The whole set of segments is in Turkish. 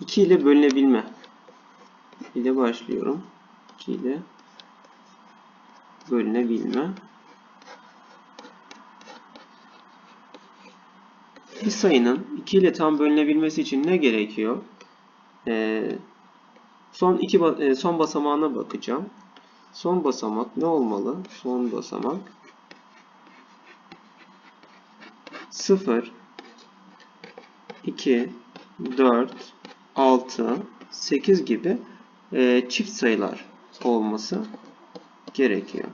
2 ile bölünebilme ile başlıyorum. 2 ile bölünebilme. Bir sayının 2 ile tam bölünebilmesi için ne gerekiyor? Ee, son iki ba- e, son basamağına bakacağım. Son basamak ne olmalı? Son basamak 0 2 4 6 8 gibi e, çift sayılar olması gerekiyor.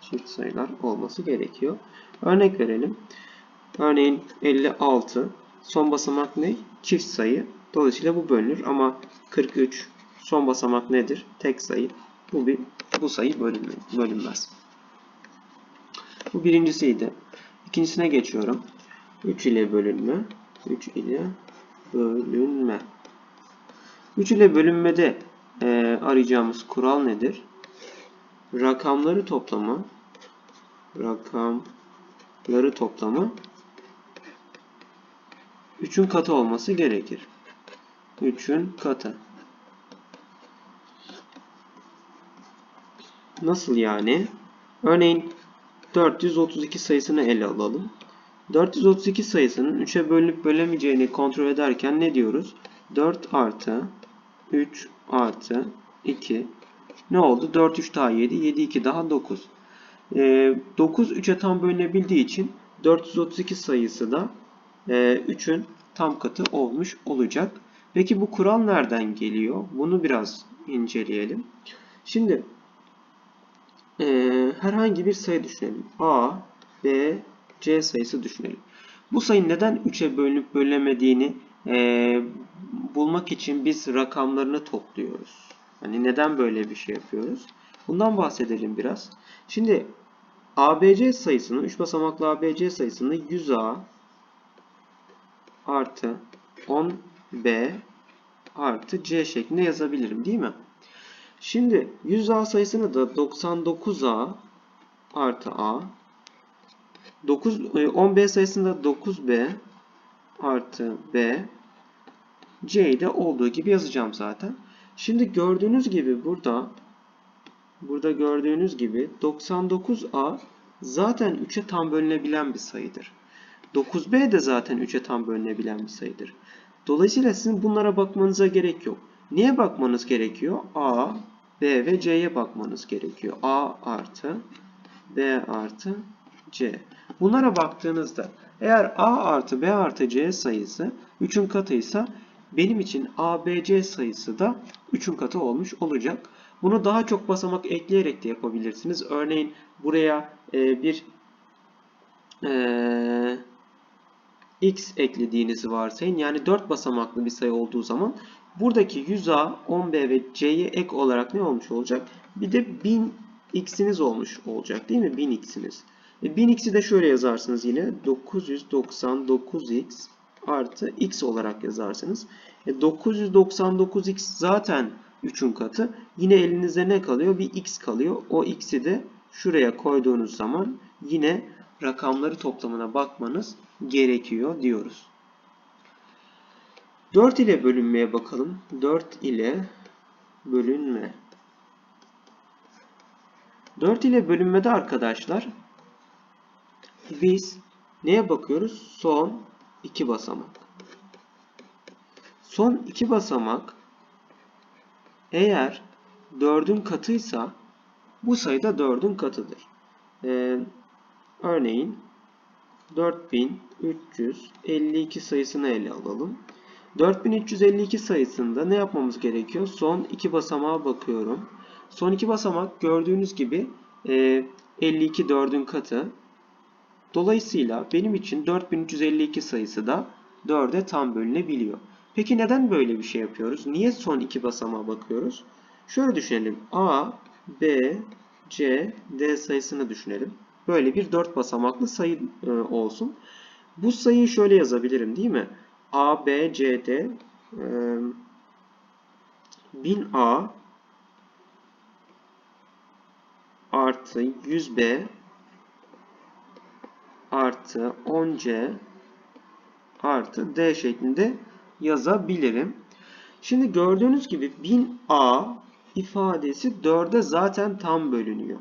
Çift sayılar olması gerekiyor. Örnek verelim. Örneğin 56 son basamak ne? Çift sayı. Dolayısıyla bu bölünür ama 43 son basamak nedir? Tek sayı. Bu bir bu sayı bölünme, bölünmez. Bu birincisiydi. İkincisine geçiyorum. 3 ile bölünme. 3 ile bölünme. 3 ile bölünmede e, arayacağımız kural nedir? Rakamları toplamı rakamları toplamı 3'ün katı olması gerekir. 3'ün katı. Nasıl yani? Örneğin 432 sayısını ele alalım. 432 sayısının 3'e bölünüp bölemeyeceğini kontrol ederken ne diyoruz? 4 artı 3 artı 2 ne oldu? 4 3 daha 7, 7 2 daha 9. Ee, 9 3'e tam bölünebildiği için 432 sayısı da e, 3'ün tam katı olmuş olacak. Peki bu kural nereden geliyor? Bunu biraz inceleyelim. Şimdi e, herhangi bir sayı düşünelim. A, B, C sayısı düşünelim. Bu sayı neden 3'e bölünüp bölünemediğini e, bulmak için biz rakamlarını topluyoruz. Hani neden böyle bir şey yapıyoruz? Bundan bahsedelim biraz. Şimdi ABC sayısını, 3 basamaklı ABC sayısını 100A artı 10B artı C şeklinde yazabilirim değil mi? Şimdi 100A sayısını da 99A artı A 9, 10B sayısında 9B artı B C'yi de olduğu gibi yazacağım zaten. Şimdi gördüğünüz gibi burada burada gördüğünüz gibi 99A zaten 3'e tam bölünebilen bir sayıdır. 9B de zaten 3'e tam bölünebilen bir sayıdır. Dolayısıyla sizin bunlara bakmanıza gerek yok. Niye bakmanız gerekiyor? A, B ve C'ye bakmanız gerekiyor. A artı B artı C. Bunlara baktığınızda eğer A artı B artı C sayısı 3'ün katıysa benim için A, B, C sayısı da 3'ün katı olmuş olacak. Bunu daha çok basamak ekleyerek de yapabilirsiniz. Örneğin buraya e, bir e, x eklediğinizi varsayın. Yani 4 basamaklı bir sayı olduğu zaman buradaki 100A, 10B ve C'ye ek olarak ne olmuş olacak? Bir de 1000x'iniz olmuş olacak değil mi? 1000x'iniz. E, 1000x'i de şöyle yazarsınız yine. 999x artı x olarak yazarsınız. E, 999x zaten 3'ün katı. Yine elinizde ne kalıyor? Bir x kalıyor. O x'i de şuraya koyduğunuz zaman yine rakamları toplamına bakmanız gerekiyor diyoruz. 4 ile bölünmeye bakalım. 4 ile bölünme. 4 ile bölünmede arkadaşlar biz neye bakıyoruz? Son 2 basamak. Son 2 basamak eğer 4'ün katıysa bu sayı da 4'ün katıdır. Ee, örneğin 4352 sayısını ele alalım. 4352 sayısında ne yapmamız gerekiyor? Son iki basamağa bakıyorum. Son iki basamak gördüğünüz gibi e, 52 4'ün katı. Dolayısıyla benim için 4352 sayısı da 4'e tam bölünebiliyor. Peki neden böyle bir şey yapıyoruz? Niye son iki basamağa bakıyoruz? Şöyle düşünelim. A, B, C, D sayısını düşünelim. Böyle bir 4 basamaklı sayı e, olsun. Bu sayıyı şöyle yazabilirim değil mi? A, B, C, D e, 1000A artı 100B artı 10C artı D şeklinde yazabilirim. Şimdi gördüğünüz gibi 1000A ifadesi 4'e zaten tam bölünüyor.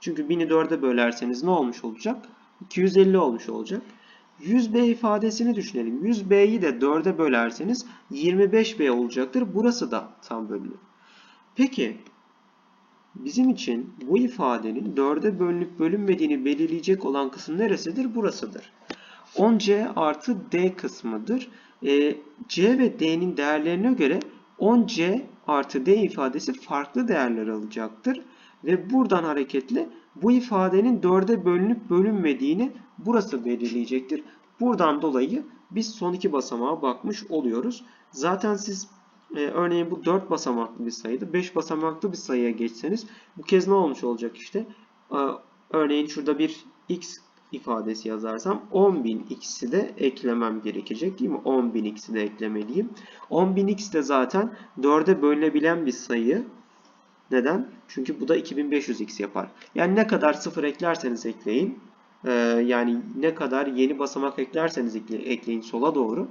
Çünkü 1000'i 4'e bölerseniz ne olmuş olacak? 250 olmuş olacak. 100B ifadesini düşünelim. 100B'yi de 4'e bölerseniz 25B olacaktır. Burası da tam bölünür. Peki bizim için bu ifadenin 4'e bölünüp bölünmediğini belirleyecek olan kısım neresidir? Burasıdır. 10C artı D kısmıdır. E, C ve D'nin değerlerine göre 10C artı D ifadesi farklı değerler alacaktır. Ve buradan hareketle bu ifadenin 4'e bölünüp bölünmediğini burası belirleyecektir. Buradan dolayı biz son iki basamağa bakmış oluyoruz. Zaten siz e, örneğin bu 4 basamaklı bir sayıydı. 5 basamaklı bir sayıya geçseniz bu kez ne olmuş olacak işte? E, örneğin şurada bir x ifadesi yazarsam 10.000 x'i de eklemem gerekecek değil mi? 10.000 x'i de eklemeliyim. 10.000 x de zaten 4'e bölünebilen bir sayı. Neden? Çünkü bu da 2500x yapar. Yani ne kadar sıfır eklerseniz ekleyin. E, yani ne kadar yeni basamak eklerseniz ekleyin sola doğru.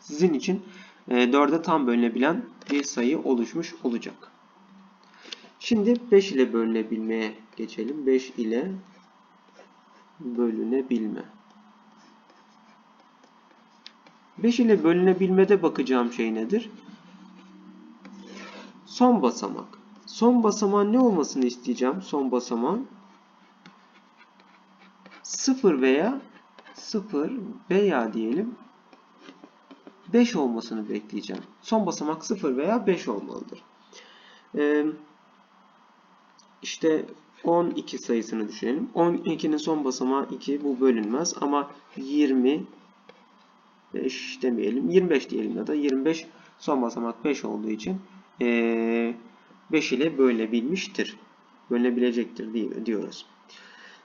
Sizin için 4'e tam bölünebilen bir sayı oluşmuş olacak. Şimdi 5 ile bölünebilmeye geçelim. 5 ile bölünebilme. 5 ile bölünebilmede bakacağım şey nedir? Son basamak. Son basamağın ne olmasını isteyeceğim? Son basamağın 0 veya 0 veya diyelim 5 olmasını bekleyeceğim. Son basamak 0 veya 5 olmalıdır. Ee, işte 12 sayısını düşünelim. 12'nin son basamağı 2 bu bölünmez ama 20 5 demeyelim 25 diyelim ya da 25 son basamak 5 olduğu için ee, 5 ile bölünebilmiştir. Bölünebilecektir diyoruz.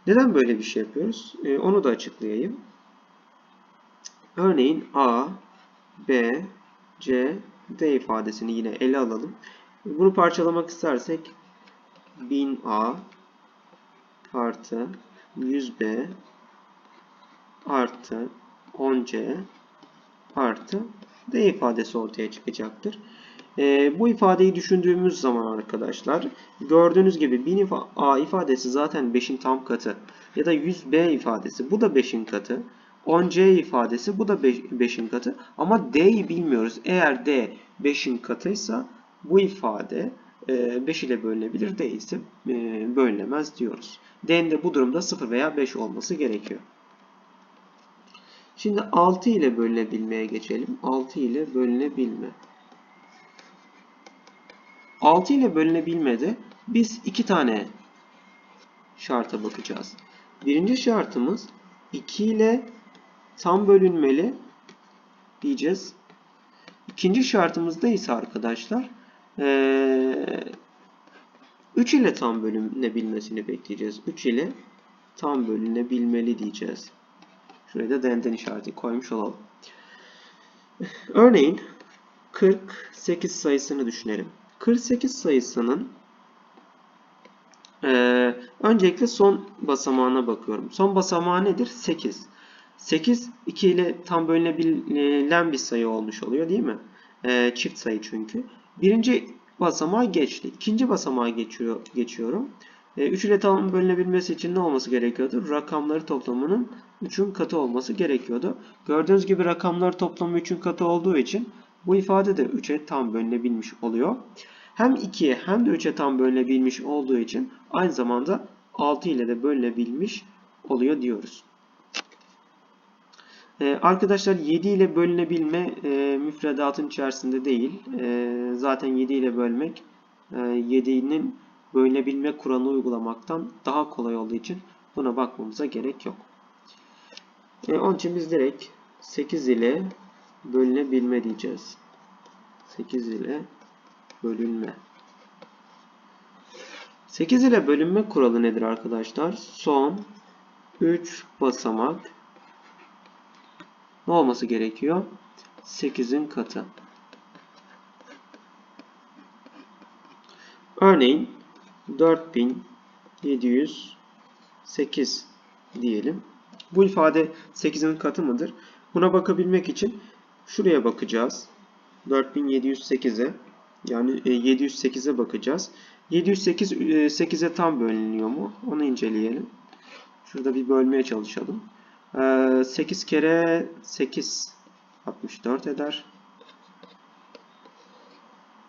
Neden böyle bir şey yapıyoruz? Ee, onu da açıklayayım. Örneğin A B, C, D ifadesini yine ele alalım. Bunu parçalamak istersek 1000A artı 100B artı 10C artı D ifadesi ortaya çıkacaktır. E, bu ifadeyi düşündüğümüz zaman arkadaşlar gördüğünüz gibi 1000 A ifadesi zaten 5'in tam katı ya da 100B ifadesi bu da 5'in katı. 10C ifadesi bu da 5'in katı ama D'yi bilmiyoruz. Eğer D 5'in katıysa bu ifade 5 e, ile bölünebilir. D ise e, bölünemez diyoruz. D'nin de bu durumda 0 veya 5 olması gerekiyor. Şimdi 6 ile bölünebilmeye geçelim. 6 ile bölünebilme. 6 ile bölünebilmede biz iki tane şarta bakacağız. Birinci şartımız 2 ile tam bölünmeli diyeceğiz. İkinci şartımızda ise arkadaşlar 3 ile tam bölünebilmesini bekleyeceğiz. 3 ile tam bölünebilmeli diyeceğiz. Şuraya da denden işareti koymuş olalım. Örneğin 48 sayısını düşünelim. 48 sayısının e, öncelikle son basamağına bakıyorum. Son basamağı nedir? 8. 8 2 ile tam bölünebilen bir sayı olmuş oluyor değil mi? E, çift sayı çünkü. Birinci basamağa geçti. İkinci basamağa geçiyor, geçiyorum. E, 3 ile tam bölünebilmesi için ne olması gerekiyordu? Rakamları toplamının 3'ün katı olması gerekiyordu. Gördüğünüz gibi rakamları toplamı 3'ün katı olduğu için bu ifade de 3'e tam bölünebilmiş oluyor. Hem 2'ye hem de 3'e tam bölünebilmiş olduğu için aynı zamanda 6 ile de bölünebilmiş oluyor diyoruz. Ee, arkadaşlar 7 ile bölünebilme e, müfredatın içerisinde değil. E, zaten 7 ile bölmek e, 7'nin bölünebilme kuralını uygulamaktan daha kolay olduğu için buna bakmamıza gerek yok. E, onun için biz direkt 8 ile bölünebilme diyeceğiz. 8 ile bölünme. 8 ile bölünme kuralı nedir arkadaşlar? Son 3 basamak ne olması gerekiyor? 8'in katı. Örneğin 4708 diyelim. Bu ifade 8'in katı mıdır? Buna bakabilmek için şuraya bakacağız. 4708'e yani e, 708'e bakacağız. 708 e, 8'e tam bölünüyor mu? Onu inceleyelim. Şurada bir bölmeye çalışalım. E, 8 kere 8 64 eder.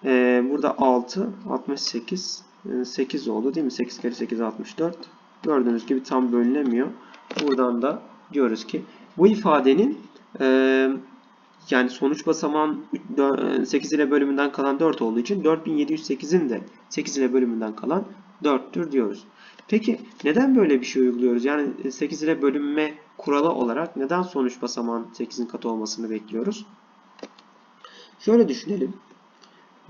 E, burada 6 68 e, 8 oldu değil mi? 8 kere 8 64. Gördüğünüz gibi tam bölünemiyor. Buradan da diyoruz ki bu ifadenin e, yani sonuç basamağın 8 ile bölümünden kalan 4 olduğu için 4708'in de 8 ile bölümünden kalan 4'tür diyoruz. Peki neden böyle bir şey uyguluyoruz? Yani 8 ile bölünme kuralı olarak neden sonuç basamağın 8'in katı olmasını bekliyoruz? Şöyle düşünelim.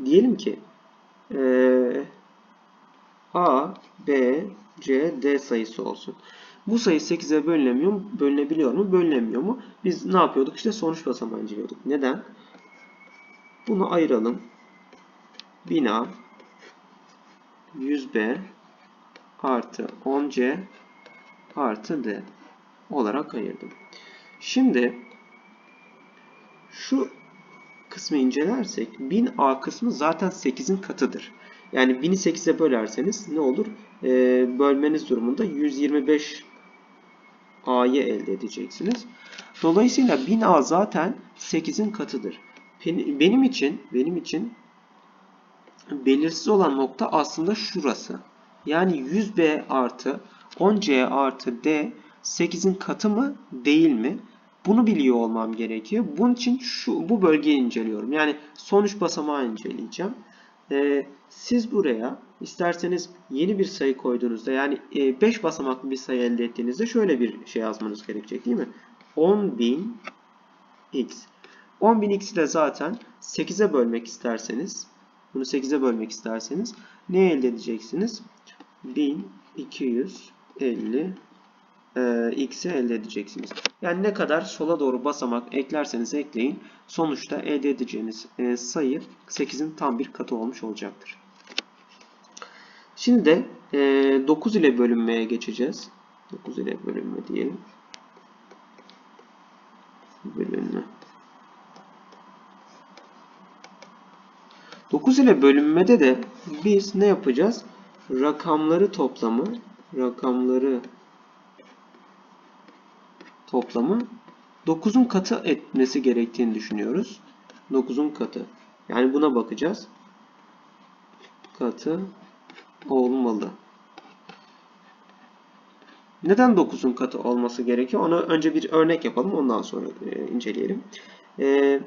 Diyelim ki ee, A, B, C, D sayısı olsun. Bu sayı 8'e bölünemiyor mu? Bölünebiliyor mu? Bölünemiyor mu? Biz ne yapıyorduk? İşte sonuç basamağı inceliyorduk. Neden? Bunu ayıralım. 1000A 100B artı 10C artı D olarak ayırdım. Şimdi şu kısmı incelersek 1000A kısmı zaten 8'in katıdır. Yani 1000'i 8'e bölerseniz ne olur? Ee, bölmeniz durumunda 125 A'yı elde edeceksiniz. Dolayısıyla 1000A zaten 8'in katıdır. Benim için benim için belirsiz olan nokta aslında şurası. Yani 100B artı 10C artı D 8'in katı mı değil mi? Bunu biliyor olmam gerekiyor. Bunun için şu bu bölgeyi inceliyorum. Yani sonuç basamağı inceleyeceğim. Ee, siz buraya isterseniz yeni bir sayı koyduğunuzda yani 5 e, basamaklı bir sayı elde ettiğinizde şöyle bir şey yazmanız gerekecek değil mi? 10.000 x. 10.000 x'i de zaten 8'e bölmek isterseniz bunu 8'e bölmek isterseniz ne elde edeceksiniz? 1250 e, x'i elde edeceksiniz. Yani ne kadar sola doğru basamak eklerseniz ekleyin sonuçta elde edeceğiniz e, sayı 8'in tam bir katı olmuş olacaktır. Şimdi de e, 9 ile bölünmeye geçeceğiz. 9 ile bölünme diyelim. Bölünme. 9 ile bölünmede de biz ne yapacağız? Rakamları toplamı, rakamları toplamı 9'un katı etmesi gerektiğini düşünüyoruz. 9'un katı. Yani buna bakacağız. Katı olmalı. Neden 9'un katı olması gerekiyor? Onu önce bir örnek yapalım. Ondan sonra e, inceleyelim. E,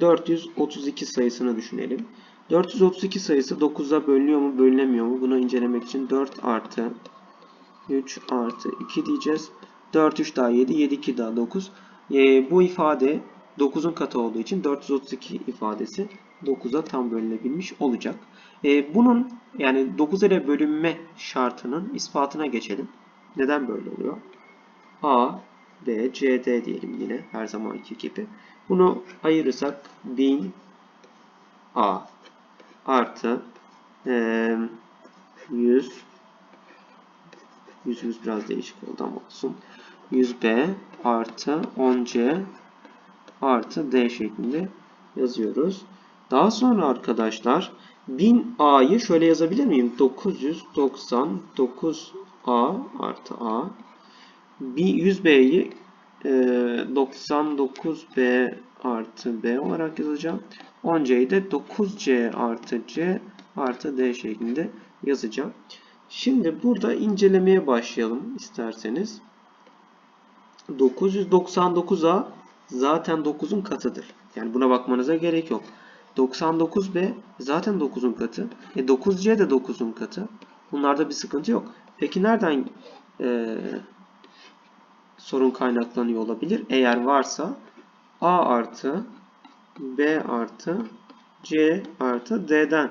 432 sayısını düşünelim. 432 sayısı 9'a bölünüyor mu bölünemiyor mu? Bunu incelemek için 4 artı 3 artı 2 diyeceğiz. 4 3 daha 7, 7 2 daha 9. E, bu ifade 9'un katı olduğu için 432 ifadesi 9'a tam bölünebilmiş olacak. E, bunun yani 9 ile bölünme şartının ispatına geçelim. Neden böyle oluyor? A, B, C, D diyelim yine her zamanki gibi. Bunu ayırırsak 1000 A artı e, 100 100 biraz değişik oldu ama olsun. 100B artı 10C artı D şeklinde yazıyoruz. Daha sonra arkadaşlar 1000A'yı şöyle yazabilir miyim? 999A artı A 100B'yi 99B e, artı B olarak yazacağım. 10C'yi de 9C artı C artı D şeklinde yazacağım. Şimdi burada incelemeye başlayalım isterseniz. 999A zaten 9'un katıdır. Yani buna bakmanıza gerek yok. 99B zaten 9'un katı. E 9C de 9'un katı. Bunlarda bir sıkıntı yok. Peki nereden e, sorun kaynaklanıyor olabilir? Eğer varsa A artı B artı C artı D'den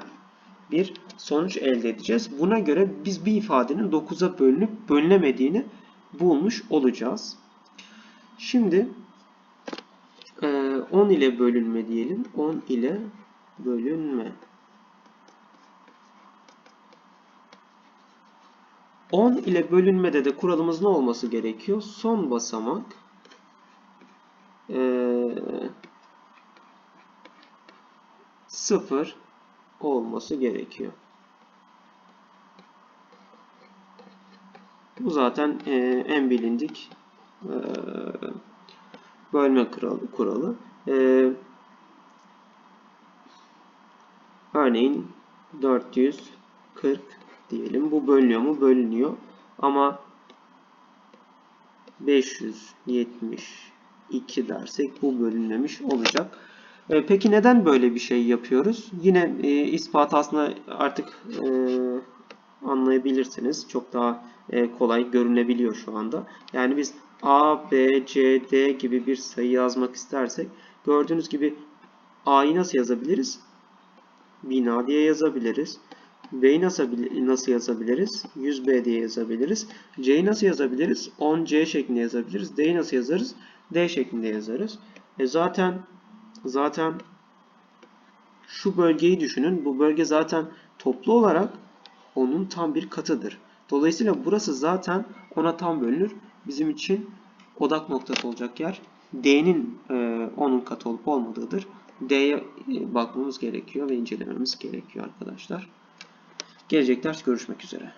bir sonuç elde edeceğiz. Buna göre biz bir ifadenin 9'a bölünüp bölünemediğini bulmuş olacağız. Şimdi 10 ee, ile bölünme diyelim. 10 ile bölünme. 10 ile bölünmede de kuralımız ne olması gerekiyor? Son basamak ee, 0 olması gerekiyor. Bu zaten e, en bilindik e, bölme kuralı. kuralı. E, örneğin 440 diyelim. Bu bölünüyor mu? Bölünüyor. Ama 572 dersek bu bölünmemiş olacak. E, peki neden böyle bir şey yapıyoruz? Yine e, ispat aslında artık e, anlayabilirsiniz. Çok daha e, kolay görünebiliyor şu anda. Yani biz A, B, C, D gibi bir sayı yazmak istersek gördüğünüz gibi A'yı nasıl yazabiliriz? Bina diye yazabiliriz. B'yi nasıl, nasıl yazabiliriz? 100B diye yazabiliriz. C'yi nasıl yazabiliriz? 10C şeklinde yazabiliriz. D'yi nasıl yazarız? D şeklinde yazarız. E zaten zaten şu bölgeyi düşünün. Bu bölge zaten toplu olarak onun tam bir katıdır. Dolayısıyla burası zaten ona tam bölünür. Bizim için odak noktası olacak yer D'nin e, onun katı olup olmadığıdır. D'ye e, bakmamız gerekiyor ve incelememiz gerekiyor arkadaşlar. Gelecek ders görüşmek üzere.